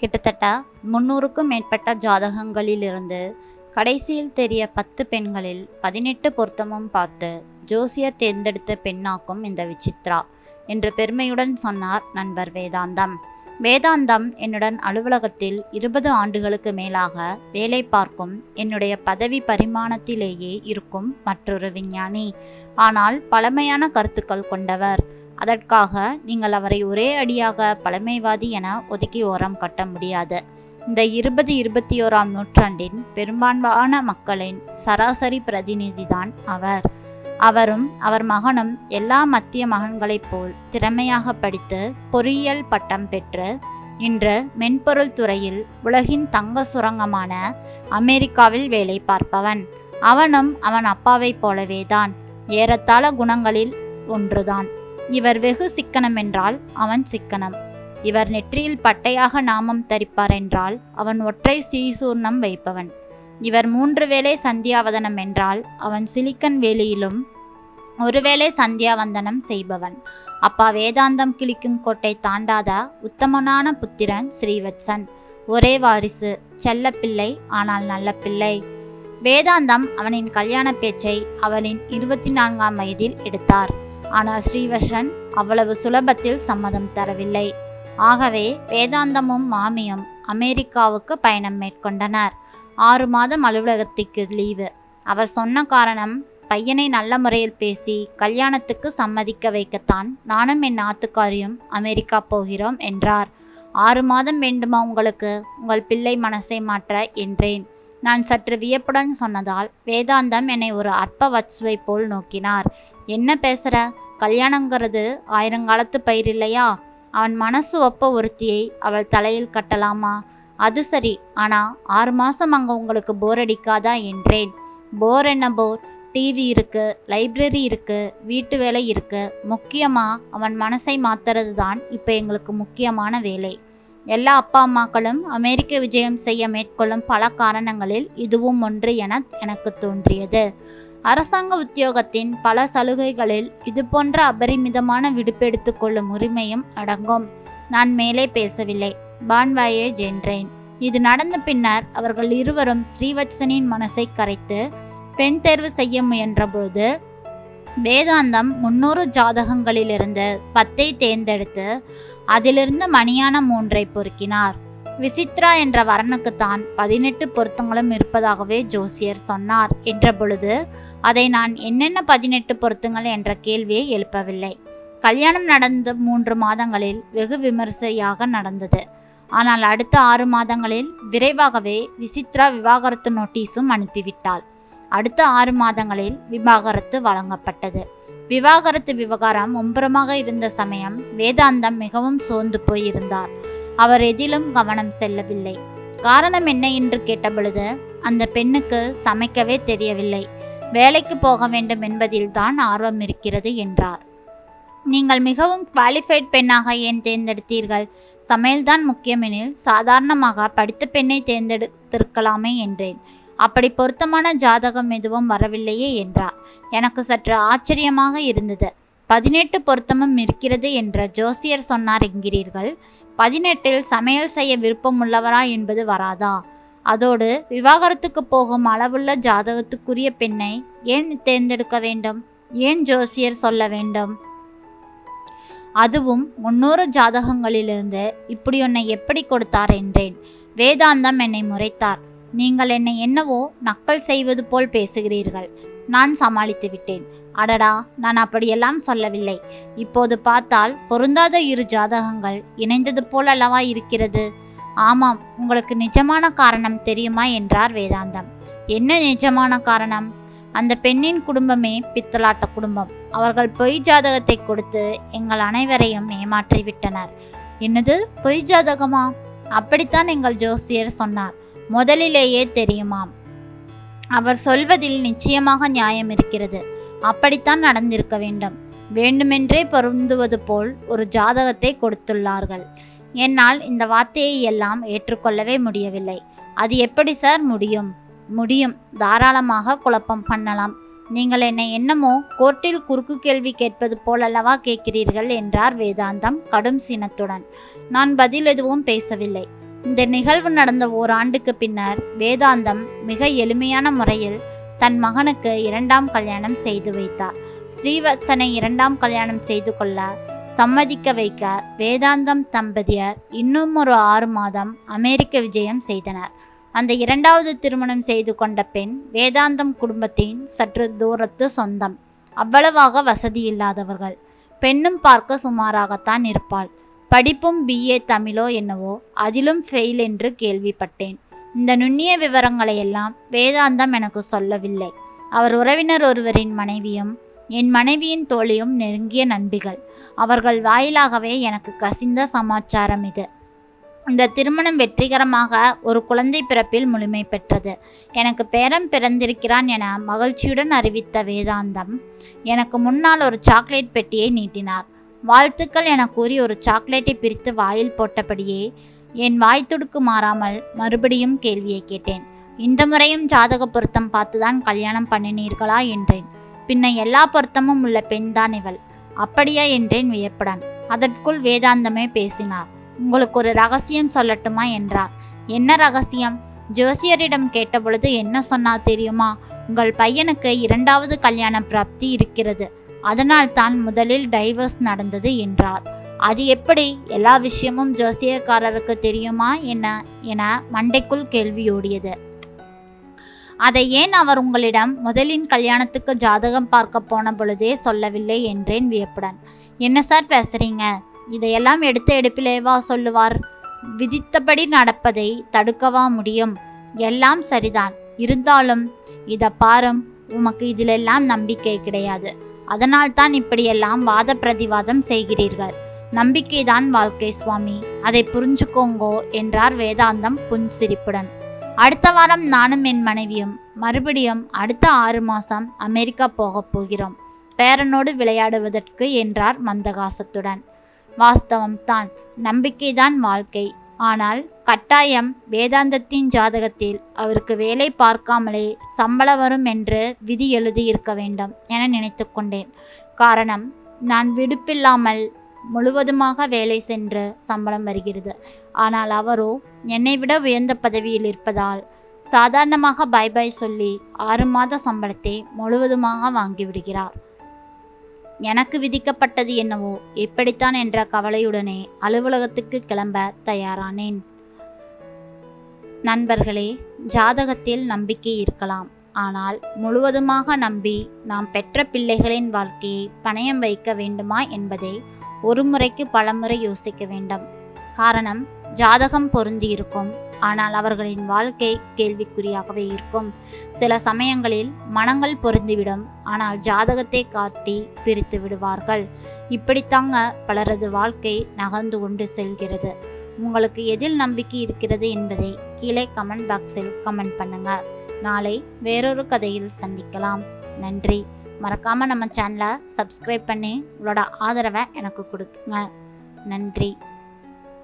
கிட்டத்தட்ட முன்னூறுக்கும் மேற்பட்ட ஜாதகங்களிலிருந்து கடைசியில் தெரிய பத்து பெண்களில் பதினெட்டு பொருத்தமும் பார்த்து ஜோசியர் தேர்ந்தெடுத்த பெண்ணாக்கும் இந்த விசித்ரா என்று பெருமையுடன் சொன்னார் நண்பர் வேதாந்தம். வேதாந்தம் என்னுடன் அலுவலகத்தில் இருபது ஆண்டுகளுக்கு மேலாக வேலை பார்க்கும் என்னுடைய பதவி பரிமாணத்திலேயே இருக்கும் மற்றொரு விஞ்ஞானி. ஆனால் பழமையான கருத்துக்கள் கொண்டவர். அதற்காக நீங்கள் அவரை ஒரே அடியாக பழமைவாதி என ஒதுக்கி ஓரம் கட்ட முடியாது. இந்த இருபது இருபத்தி ஓராம் நூற்றாண்டின் பெரும்பான்மையான மக்களின் சராசரி பிரதிநிதிதான் அவர். அவரும் அவர் மகனும் எல்லா மத்திய மகன்களைப் போல் திறமையாக படித்து பொறியியல் பட்டம் பெற்று இன்று மென்பொருள் துறையில் உலகின் தங்க சுரங்கமான அமெரிக்காவில் வேலை பார்ப்பவன். அவனும் அவன் அப்பாவைப் போலவேதான். ஏறத்தாழ குணங்களில் ஒன்றுதான். இவர் வெகு சிக்கனம் என்றால் அவன் சிக்கனம். இவர் நெற்றியில் பட்டையாக நாமம் தரிப்பார் என்றால் அவன் ஒற்றை சீசூர்ணம் வைப்பவன். இவர் மூன்று வேளை சந்தியாவதனம் என்றால் அவன் சிலிக்கன் வேலியிலும் ஒருவேளை சந்தியாவந்தனம் செய்பவன். அப்பா வேதாந்தம் கிளிக்கும் கோட்டை தாண்டாத உத்தமனான புத்திரன் ஸ்ரீவத்சன். ஒரே வாரிசு செல்லப்பிள்ளை ஆனால் நல்ல பிள்ளை. வேதாந்தம் அவனின் கல்யாண பேச்சை அவளின் இருபத்தி நான்காம் வயதில் எடுத்தார். ஆனால் ஸ்ரீவர்ஷன் அவ்வளவு சுலபத்தில் சம்மதம் தரவில்லை. ஆகவே வேதாந்தமும் மாமியும் அமெரிக்காவுக்கு பயணம் மேற்கொண்டனர். ஆறு மாதம் அலுவலகத்துக்கு லீவு. அவர் சொன்ன காரணம் பையனை நல்ல முறையில் பேசி கல்யாணத்துக்கு சம்மதிக்க வைக்கத்தான் நானும் என் நாத்துக்காரியும் அமெரிக்கா போகிறோம் என்றார். ஆறு மாதம் வேண்டுமா உங்களுக்கு? உங்கள் பிள்ளை மனசை மாற்ற என்றேன். நான் சற்று வியப்புடன் சொன்னதால் வேதாந்தம் என்னை ஒரு அற்ப வச்சுவை போல் நோக்கினார். என்ன பேசுற? கல்யாணங்கிறது ஆயிரங்காலத்து பயிர் இல்லையா? அவன் மனசு ஒப்ப ஒருத்தியை அவள் தலையில் கட்டலாமா? அது சரி ஆனா ஆறு மாசம் அங்க உங்களுக்கு போர் அடிக்காதா என்றேன். போர் என்ன போர் டிவி இருக்கு லைப்ரரி இருக்கு வீட்டு வேலை இருக்கு. முக்கியமா அவன் மனசை மாத்துறது தான் இப்போ எங்களுக்கு முக்கியமான வேலை. எல்லா அப்பா அம்மாக்களும் அமெரிக்க விஜயம் செய்ய மேற்கொள்ளும் பல காரணங்களில் இதுவும் ஒன்று என எனக்கு தோன்றியது. அரசாங்க உத்தியோகத்தின் பல சலுகைகளில் இதுபோன்ற அபரிமிதமான விடுப்பெடுத்து கொள்ளும் உரிமையும் அடங்கும். நான் மேலே பேசவில்லை. பான்வாயே ஜென்றேன். இது நடந்த பின்னர் அவர்கள் இருவரும் ஸ்ரீவத்சனின் மனசை கரைத்து பெண் தேர்வு செய்ய முயன்றபோது வேதாந்தம் முன்னூறு ஜாதகங்களிலிருந்து பத்தை தேர்ந்தெடுத்து அதிலிருந்து மணியான மூன்றை பொறுக்கினார். விசித்ரா என்ற வரனுக்குத்தான் பதினெட்டு பொருத்தங்களும் இருப்பதாகவே ஜோசியர் சொன்னார். என்ற பொழுது அதை நான் என்னென்ன பதினெட்டு பொருத்துங்கள் என்ற கேள்வியை எழுப்பவில்லை. கல்யாணம் நடந்த மூன்று மாதங்களில் வெகு விமரிசையாக நடந்தது. ஆனால் அடுத்த ஆறு மாதங்களில் விரைவாகவே விசித்ரா விவாகரத்து நோட்டீஸும் அனுப்பிவிட்டாள். அடுத்த ஆறு மாதங்களில் விவாகரத்து வழங்கப்பட்டது. விவாகரத்து விவகாரம் மும்புறமாக இருந்த சமயம் வேதாந்தம் மிகவும் சோர்ந்து போயிருந்தார். அவர் எதிலும் கவனம் செல்லவில்லை. காரணம் என்ன என்று கேட்டபொழுது அந்த பெண்ணுக்கு சமைக்கவே தெரியவில்லை. வேலைக்கு போக வேண்டும் என்பதில்தான் ஆர்வம் இருக்கிறது என்றார். நீங்கள் மிகவும் குவாலிஃபைட் பெண்ணாக ஏன் தேர்ந்தெடுத்தீர்கள்? சமையல்தான் முக்கியமெனில் சாதாரணமாக படித்த பெண்ணை தேர்ந்தெடுத்திருக்கலாமே என்றேன். அப்படி பொருத்தமான ஜாதகம் எதுவும் வரவில்லையே என்றார். எனக்கு சற்று ஆச்சரியமாக இருந்தது. பதினெட்டு பொருத்தமும் இருக்கிறது என்ற ஜோசியர் சொன்னார் என்கிறீர்கள். பதினெட்டில் சமையல் செய்ய விருப்பம் உள்ளவரா என்பது வராதா? அதோடு விவாகரத்துக்கு போகும் அளவுள்ள ஜாதகத்துக்குரிய பெண்ணை ஏன் தேர்ந்தெடுக்க வேண்டும்? ஏன் ஜோசியர் சொல்ல வேண்டும்? அதுவும் முன்னூறு ஜாதகங்களிலிருந்து இப்படி உன்னை எப்படி கொடுத்தார் என்றேன். வேதாந்தம் என்னை முறைத்தார். நீங்கள் என்னை என்னவோ நக்கல் செய்வது போல் பேசுகிறீர்கள். நான் சமாளித்து விட்டேன். அடடா நான் அப்படியெல்லாம் சொல்லவில்லை. இப்போது பார்த்தால் பொருந்தாத இரு ஜாதகங்கள் இணைந்தது போல் அல்லவா இருக்கிறது? ஆமாம் உங்களுக்கு நிஜமான காரணம் தெரியுமா என்றார் வேதாந்தம். என்ன நிஜமான காரணம்? அந்த பெண்ணின் குடும்பமே பித்தலாட்ட குடும்பம். அவர்கள் பொய் ஜாதகத்தை கொடுத்து எங்கள் அனைவரையும் ஏமாற்றி விட்டனர். என்னது? பொய் ஜாதகமா? அப்படித்தான் எங்கள் ஜோசியர் சொன்னார். முதலிலேயே தெரியுமாம். அவர் சொல்வதில் நிச்சயமாக நியாயம் இருக்கிறது. அப்படித்தான் நடந்திருக்க வேண்டும். வேண்டுமென்றே பொருந்துவது போல் ஒரு ஜாதகத்தை கொடுத்துள்ளார்கள். என்னால் இந்த வார்த்தையை எல்லாம் ஏற்றுக்கொள்ளவே முடியவில்லை. அது எப்படி சார்? முடியும். முடியும். தாராளமாக குழப்பம் பண்ணலாம். நீங்கள் என்னை என்னமோ கோர்ட்டில் குறுக்கு கேள்வி கேட்பது போலல்லவா கேட்கிறீர்கள் என்றார் வேதாந்தம் கடும் சினத்துடன். நான் பதில் எதுவும் பேசவில்லை. இந்த நிகழ்வு நடந்த ஓராண்டுக்கு பின்னர் வேதாந்தம் மிக எளிமையான முறையில் தன் மகனுக்கு இரண்டாம் கல்யாணம் செய்து வைத்தார். ஸ்ரீவத்சனை இரண்டாம் கல்யாணம் செய்து கொள்ள சம்மதிக்க வைக்க வேதாந்தம் தம்பதியர் இன்னும் ஒரு ஆறு மாதம் அமெரிக்க விஜயம் செய்தனர். அந்த இரண்டாவது திருமணம் செய்து கொண்ட பெண் வேதாந்தம் குடும்பத்தின் சற்று தூரத்து சொந்தம். அவ்வளவாக வசதி இல்லாதவர்கள். பெண்ணும் பார்க்க சுமாராகத்தான் இருப்பாள். படிப்பும் பிஏ தமிழோ என்னவோ அதிலும் ஃபெயில் என்று கேள்விப்பட்டேன். இந்த நுண்ணிய விவரங்களை எல்லாம் வேதாந்தம் எனக்கு சொல்லவில்லை. அவர் உறவினர் ஒருவரின் மனைவியும் என் மனைவியின் தோழியும் நெருங்கிய நண்பிகள். அவர்கள் வாயிலாகவே எனக்கு கசிந்த சமாச்சாரம் இது. இந்த திருமணம் வெற்றிகரமாக ஒரு குழந்தை பிறப்பில் முழுமை பெற்றது. எனக்கு பேரம் பிறந்திருக்கிறான் என மகிழ்ச்சியுடன் அறிவித்த வேதாந்தம் எனக்கு முன்னால் ஒரு சாக்லேட் பெட்டியை நீட்டினார். வாழ்த்துக்கள் என கூறி ஒரு சாக்லேட்டை பிரித்து வாயில் போட்டபடியே என் வாய் துடுக்கு மாறாமல் மறுபடியும் கேள்வியை கேட்டேன். இந்த முறையும் ஜாதக பொருத்தம் பார்த்துதான் கல்யாணம் பண்ணினீர்களா என்றேன். பின்ன எல்லா பொருத்தமும் உள்ள பெண்தான் இவள். அப்படியா என்றேன் வியப்புடன். அதற்குள் வேதாந்தமே பேசினார். உங்களுக்கு ஒரு ரகசியம் சொல்லட்டுமா? என்றார். என்ன ரகசியம்? ஜோசியரிடம் கேட்டபொழுது என்ன சொன்னார் தெரியுமா? உங்கள் பையனுக்கு இரண்டாவது கல்யாண பிராப்தி இருக்கிறது. அதனால் தான் முதலில் டைவர்ஸ் நடந்தது என்றார். அது எப்படி? எல்லா விஷயமும் ஜோசியக்காரருக்கு தெரியுமா? என்ன என மண்டைக்குள் கேள்வியோடியது அதை ஏன் அவர் உங்களிடம் முதலின் கல்யாணத்துக்கு ஜாதகம் பார்க்க போன பொழுதே சொல்லவில்லை என்றேன் வியப்புடன். என்ன சார் பேசுறீங்க? இதையெல்லாம் எடுத்த எடுப்பிலேவா சொல்லுவார். விதித்தபடி நடப்பதை தடுக்கவா முடியும்? எல்லாம் சரிதான். இருந்தாலும் இதை பாரும் உமக்கு இதிலெல்லாம் நம்பிக்கை கிடையாது. அதனால் தான் இப்படியெல்லாம் வாத பிரதிவாதம் செய்கிறீர்கள். நம்பிக்கைதான் வாழ்க்கை சுவாமி. அதை புரிஞ்சுக்கோங்கோ என்றார் வேதாந்தம் புன்சிரிப்புடன். அடுத்த வாரம் நானும் என் மனைவியும் மறுபடியும் அடுத்த ஆறு மாதம் அமெரிக்கா போகப் போகிறோம். பேரனோடு விளையாடுவதற்கு என்றார் மந்தகாசத்துடன். வாஸ்தவம் தான் நம்பிக்கைதான் வாழ்க்கை. ஆனால் கட்டாயம் வேதாந்தத்தின் ஜாதகத்தில் அவருக்கு வேலை பார்க்காமலே சம்பளம் வரும் என்று விதி எழுதியிருக்க வேண்டும் என நினைத்து கொண்டேன். காரணம் நான் விடுப்பில்லாமல் முழுவதுமாக வேலை சென்று சம்பளம் வருகிறது. ஆனால் அவரோ என்னை விட உயர்ந்த பதவியில் இருப்பதால் சாதாரணமாக பை பை சொல்லி ஆறு மாத சம்பளத்தை முழுவதுமாக வாங்கிவிடுகிறார். எனக்கு விதிக்கப்பட்டது என்னவோ எப்படித்தான் என்ற கவலையுடனே அலுவலகத்துக்கு கிளம்ப தயாரானேன். நண்பர்களே ஜாதகத்தில் நம்பிக்கை இருக்கலாம். ஆனால் முழுவதுமாக நம்பி நாம் பெற்ற பிள்ளைகளின் வாழ்க்கையை பணயம் வைக்க வேண்டுமா என்பதை ஒரு முறைக்கு பலமுறை யோசிக்க வேண்டும். காரணம் ஜாதகம் பொருந்தி இருக்கும் ஆனால் அவர்களின் வாழ்க்கை கேள்விக்குறியாகவே இருக்கும். சில சமயங்களில் மனங்கள் பொருந்திவிடும். ஆனால் ஜாதகத்தை காட்டி பிரித்து விடுவார்கள். இப்படித்தாங்க பலரது வாழ்க்கை நகர்ந்து கொண்டு செல்கிறது. உங்களுக்கு எதில் நம்பிக்கை இருக்கிறது என்பதை கீழே கமெண்ட் பாக்ஸில் கமெண்ட் பண்ணுங்க. நாளை வேறொரு கதையில் சந்திக்கலாம். நன்றி. மறக்காமல் நம்ம சேனலை சப்ஸ்கிரைப் பண்ணி உங்களோட ஆதரவை எனக்கு கொடுக்குங்க. நன்றி.